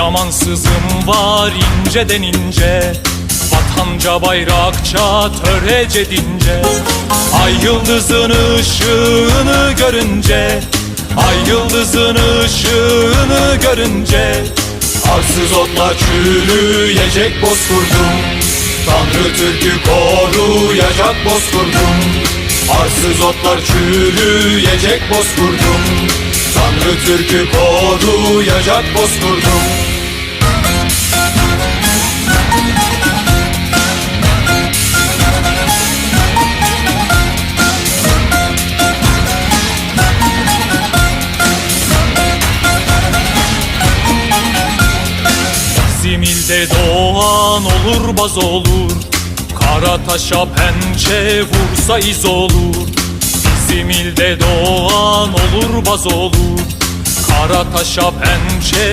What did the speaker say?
Yamansızım var inceden ince. Vatanca bayrakça törece dince. Ay yıldızın ışığını görünce Ay yıldızın ışığını görünce Arsız otlar çürüyecek bozkurdum. Tanrı Türk'ü koruyacak bozkurdum. Arsız otlar çürüyecek bozkurdum. Tanrı Türk'ü koruyacak bozkurdum Bizim ilde doğan olur baz olur. Kara taşa pençe vursa iz olur. Bizim ilde doğan olur baz olur. Kara taşa pençe